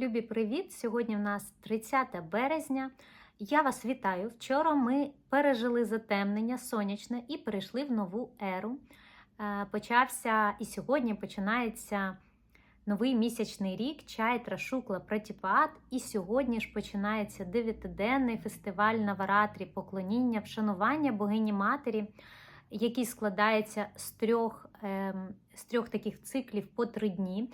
Любі, привіт! Сьогодні в нас 30 березня. Я вас вітаю. Вчора ми пережили затемнення сонячне і перейшли в нову еру. Е, Почався і сьогодні починається новий місячний рік Чайтра Шукла Пратіпат. І сьогодні ж починається дев'ятиденний фестиваль Наваратрі поклоніння, вшанування богині матері, який складається з трьох, ем, з трьох таких циклів по три дні.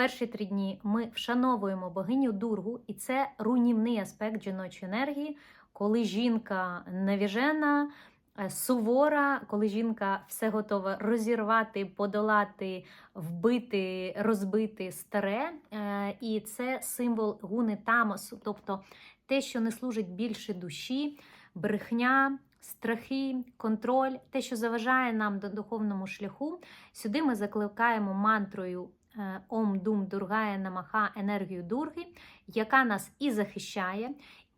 Перші три дні ми вшановуємо богиню Дургу, і це руйнівний аспект жіночої енергії, коли жінка навіжена, е, сувора, коли жінка все готова розірвати, подолати, вбити, розбити старе. Е, І це символ гуни тамосу, тобто те, що не служить більше душі, брехня. Страхи, контроль, те, що заважає нам до духовному шляху. Сюди ми закликаємо мантрою Ом Дум Дургая Намаха енергію Дурги, яка нас і захищає,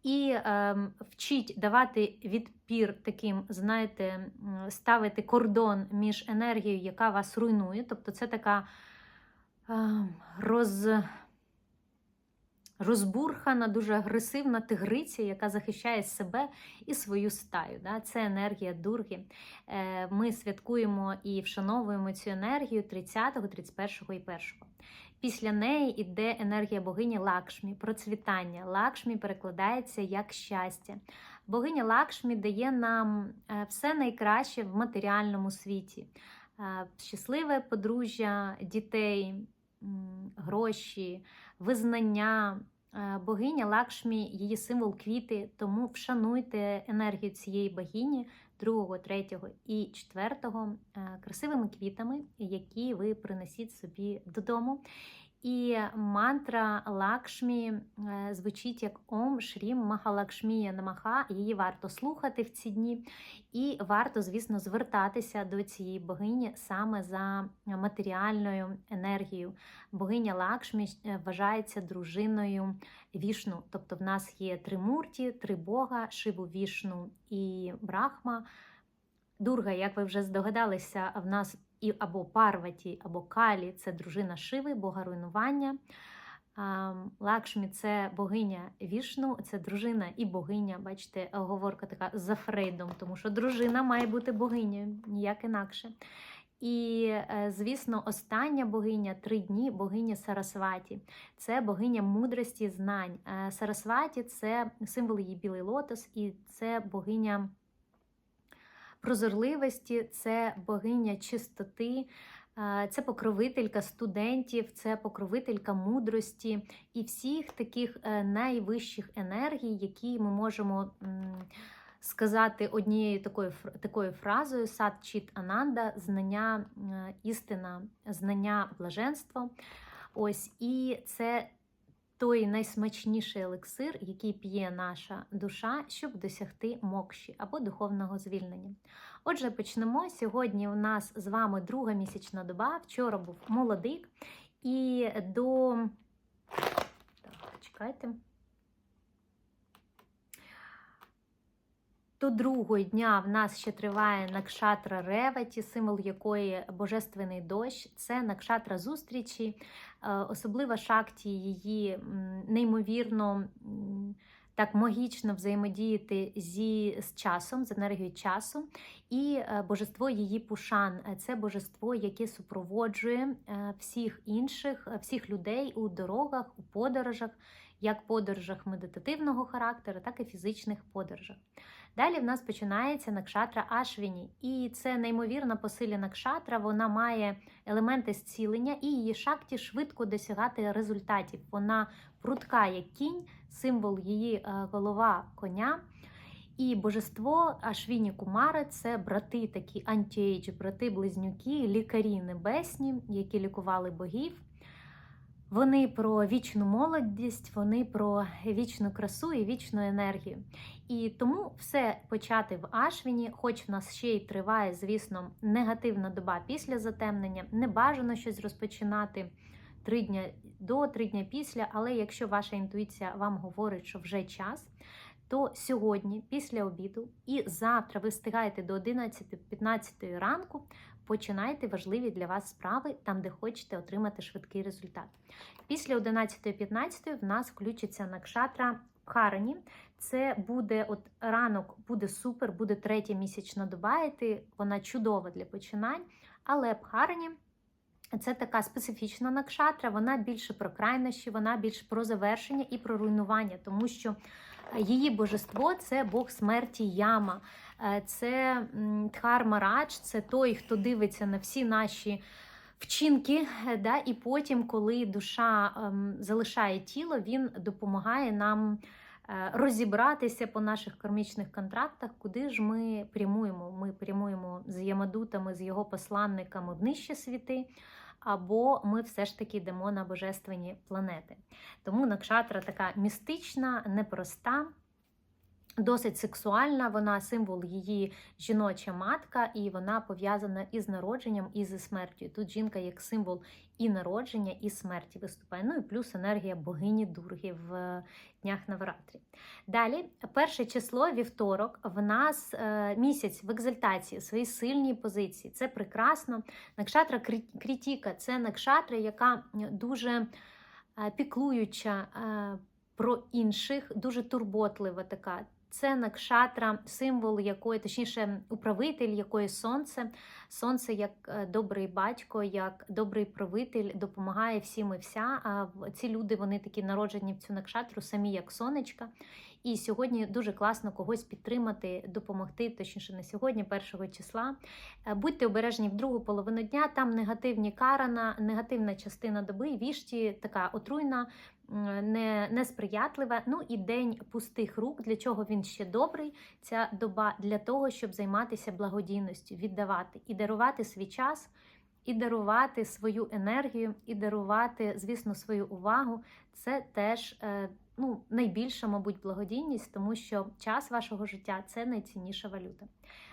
і е, вчить давати відпір таким, знаєте, ставити кордон між енергією, яка вас руйнує. Тобто це така е, роз. Розбурхана, дуже агресивна тигриця, яка захищає себе і свою стаю. Да? Це енергія дурги. Е, Ми святкуємо і вшановуємо цю енергію 30, 31 і 1. Після неї йде енергія богині Лакшмі, процвітання. Лакшмі перекладається як щастя. Богиня Лакшмі дає нам е, все найкраще в матеріальному світі. Е, Щасливе подружжя дітей, гроші, визнання. Е, Богиня Лакшмі, її символ квіти, тому вшануйте енергію цієї богині 2, 3 і 4 красивими квітами, які ви принесіть собі додому. І мантра Лакшмі е, звучить як Ом Шрім Махалакшмія Намаха. Її варто слухати в ці дні, і варто, звісно, звертатися до цієї богині саме за матеріальною енергією. Богиня Лакшмі е, вважається дружиною Вішну. Тобто в нас є три мурті, три бога: Шиву, Вішну і Брахма. Дурга, як ви вже здогадалися, в нас і або Парваті, або Калі це дружина Шиви, бога руйнування. Лакшмі це богиня Вішну, це дружина і богиня. Бачите, оговорка така за Фрейдом, тому що дружина має бути богинею, ніяк інакше. І, е, звісно, остання богиня три дні богиня Сарасваті. Це богиня мудрості знань. Е, Сарасваті це символ її білий лотос, і це богиня прозорливості, це богиня чистоти, це покровителька студентів, це покровителька мудрості і всіх таких е, найвищих енергій, які ми можемо сказати однією такою такою фразою Сат Чіт Ананда, знання е, істина, знання блаженство. Ось і це той найсмачніший елексир, який п'є наша душа, щоб досягти мокші або духовного звільнення. Отже, почнемо. Сьогодні у нас з вами друга місячна доба. Вчора був молодик, і до. Так, чекайте. До другого дня в нас ще триває накшатра Реваті, символ якої божественний дощ. Це накшатра зустрічі, Е, особлива шакті її неймовірно так магічно взаємодіяти зі з часом, з енергією часу, і е, божество її пушан Е, це божество, яке супроводжує е, всіх інших, всіх людей у дорогах, у подорожах, як подорожах медитативного характеру, так і фізичних подорожах. Далі в нас починається накшатра Ашвіні, і це неймовірно посилена кшатра. Вона має елементи зцілення, і її шакті швидко досягати результатів. Вона прутка як кінь, символ її е, голова коня. І божество Ашвіні Кумари це брати такі антіейдж, брати-близнюки, лікарі небесні, які лікували богів. Вони про вічну молодість, вони про вічну красу і вічну енергію. І тому все почати в Ашвіні, хоч в нас ще й триває, звісно, негативна доба після затемнення. Не бажано щось розпочинати три дні до, три дні після, але якщо ваша інтуїція вам говорить, що вже час, то сьогодні, після обіду, і завтра ви встигаєте до 11-15 ранку починайте важливі для вас справи там, де хочете отримати швидкий результат. Після 11.15 в нас включиться накшатра Харані. Це буде от ранок, буде супер, буде третя місячна доба. Вона чудова для починань, але Бхарані це така специфічна накшатра, вона більше про крайнощі, вона більше про завершення і про руйнування, тому що її божество це Бог смерті Яма, Е, це Тхар Марадж, це той, хто дивиться на всі наші вчинки. е, Да? І потім, коли душа ем, залишає тіло, він допомагає нам е, розібратися по наших кармічних контрактах, куди ж ми прямуємо. Ми прямуємо з Ямадутами, з його посланниками в нижчі світи. Або ми все ж таки йдемо на божественні планети. Тому Накшатра така містична, непроста, досить сексуальна. Вона символ її жіноча матка, і вона пов'язана із народженням і зі смертю. Тут жінка як символ і народження, і смерті виступає. Ну і плюс енергія богині Дурги в днях Навратрі. Далі, перше число, вівторок, в нас е, місяць в екзальтації, своїй сильній позиції. Це прекрасно. Накшатра крі- крітіка це накшатра, яка дуже е, піклуюча е, про інших, дуже турботлива така. Це накшатра, символ якої, точніше, управитель якої сонце. Сонце як е, добрий батько, як добрий правитель допомагає всім і вся. А ці люди вони такі народжені в цю накшатру, самі як сонечка. І сьогодні дуже класно когось підтримати, допомогти, точніше не сьогодні, першого числа. Е, Будьте обережні в другу половину дня. Там негативні карана, негативна частина доби. Вішті така отруйна, не, несприятлива. Ну і день пустих рук. Для чого він ще добрий? Ця доба для того, щоб займатися благодійністю, віддавати і дарувати свій час. І дарувати свою енергію, і дарувати, звісно, свою увагу. Це теж е, ну, найбільша, мабуть, благодійність, тому що час вашого життя це найцінніша валюта.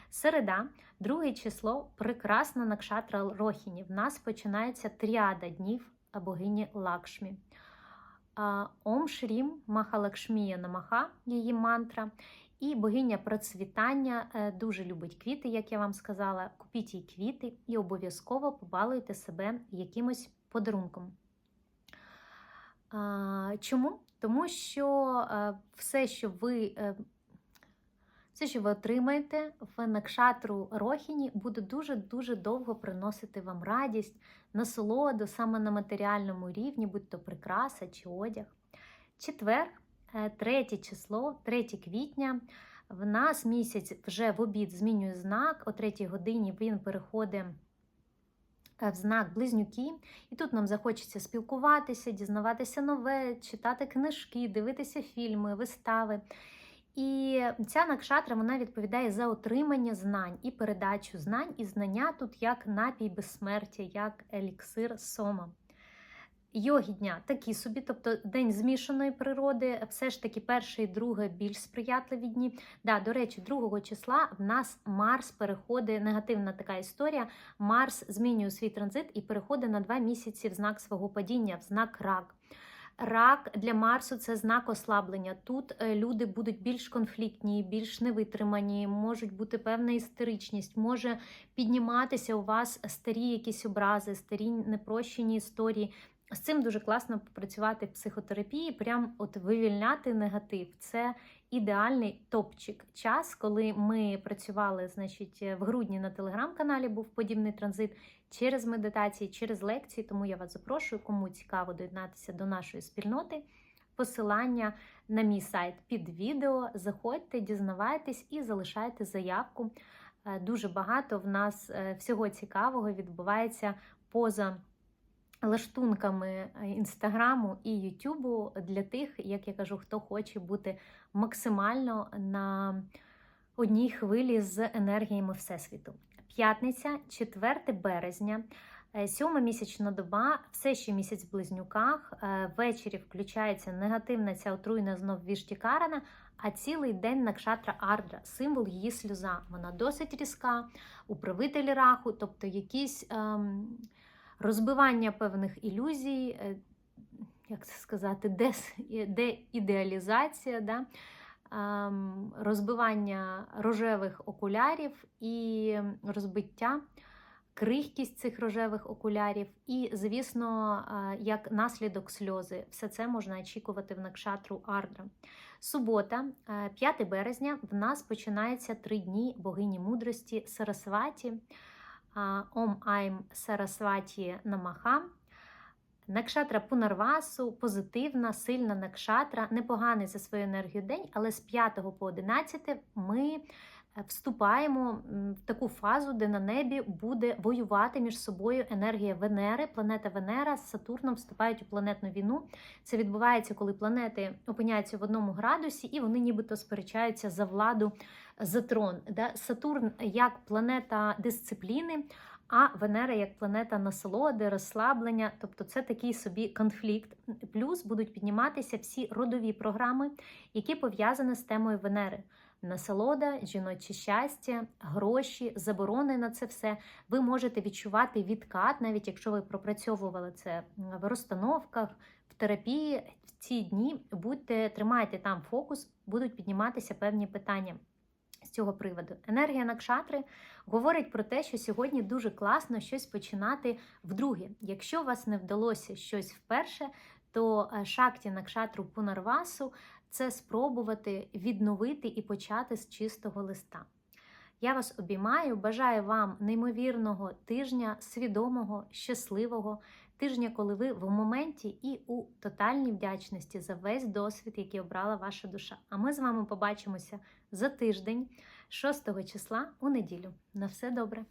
Середа, друге число, прекрасна накшатра Рохіні. В нас починається тріада днів богині Лакшмі. Ом Шрім Махалакшмія Намаха, її мантра. І богиня процвітання е, дуже любить квіти, як я вам сказала. Купіть їй квіти і обов'язково побалуйте себе якимось подарунком. Чому? Тому що е, все, що ви е, все, що ви отримаєте в накшатру Рохіні, буде дуже-дуже довго приносити вам радість, насолоду саме на матеріальному рівні, будь то прикраса чи одяг. Четвер, е, третє число, 3 квітня. В нас місяць вже в обід змінює знак. О 3 годині він переходить е, в знак близнюки. І тут нам захочеться спілкуватися, дізнаватися нове, читати книжки, дивитися фільми, вистави. І ця накшатра вона відповідає за отримання знань і передачу знань, і знання тут як напій безсмертя, як еліксир сома. Йоги дня такі собі, тобто день змішаної природи, все ж таки перше і друге більш сприятливі дні. Да, до речі, 2 числа в нас Марс переходить, негативна така історія. Марс змінює свій транзит і переходить на два місяці в знак свого падіння, в знак рак. Рак для Марсу це знак ослаблення. Тут е, люди будуть більш конфліктні, більш невитримані, можуть бути певна істеричність, може підніматися у вас старі якісь образи, старі непрощені історії. З цим дуже класно попрацювати в психотерапії, прям от вивільняти негатив. Це ідеальний топчик. Час, коли ми працювали, значить, в грудні на телеграм-каналі був подібний транзит через медитації, через лекції. Тому я вас запрошую, кому цікаво доєднатися до нашої спільноти. Посилання на мій сайт під відео. Заходьте, дізнавайтесь і залишайте заявку. Е, Дуже багато в нас е, всього цікавого відбувається поза лаштунками інстаграму і Ютубу для тих, як я кажу, хто хоче бути максимально на одній хвилі з енергіями Всесвіту. П'ятниця, 4 березня, е, сьома місячна доба, все ще місяць в близнюках. е, Ввечері включається негативна ця отруйна знов віштікарана, а цілий день накшатра Ардра, символ її сльоза. Вона досить різка, управитель раху, тобто якісь ем, розбивання певних ілюзій, е, як це сказати, дес, деідеалізація, да? ем, розбивання рожевих окулярів і розбиття крихкість цих рожевих окулярів, і, звісно, е, як наслідок сльози. Все це можна очікувати в Накшатру Ардра. Субота, е, 5 березня, в нас починається три дні богині мудрості Сарасваті. Ом Айм Сарасваті Намаха. Накшатра Пунарвасу позитивна, сильна накшатра, непоганий за свою енергію день, але з 5 по 11 ми вступаємо в таку фазу, де на небі буде воювати між собою енергія Венери. Планета Венера з Сатурном вступають у планетну війну. Це відбувається, коли планети опиняються в одному градусі, і вони нібито сперечаються за владу за трон. Да? Сатурн як планета дисципліни. А Венера як планета насолоди, розслаблення, тобто це такий собі конфлікт. Плюс будуть підніматися всі родові програми, які пов'язані з темою Венери. Насолода, жіноче щастя, гроші, заборони на це все. Ви можете відчувати відкат, навіть якщо ви пропрацьовували це в розстановках, в терапії. В ці дні будьте тримайте там фокус, будуть підніматися певні питання з цього приводу. Енергія Накшатри говорить про те, що сьогодні дуже класно щось починати вдруге. Якщо у вас не вдалося щось вперше, то е, шакті Накшатру Пунарвасу це спробувати відновити і почати з чистого листа. Я вас обіймаю, бажаю вам неймовірного тижня, свідомого, щасливого тижня, коли ви в моменті і у тотальній вдячності за весь досвід, який обрала ваша душа. А ми з вами побачимося за тиждень, 6 числа у неділю. На все добре!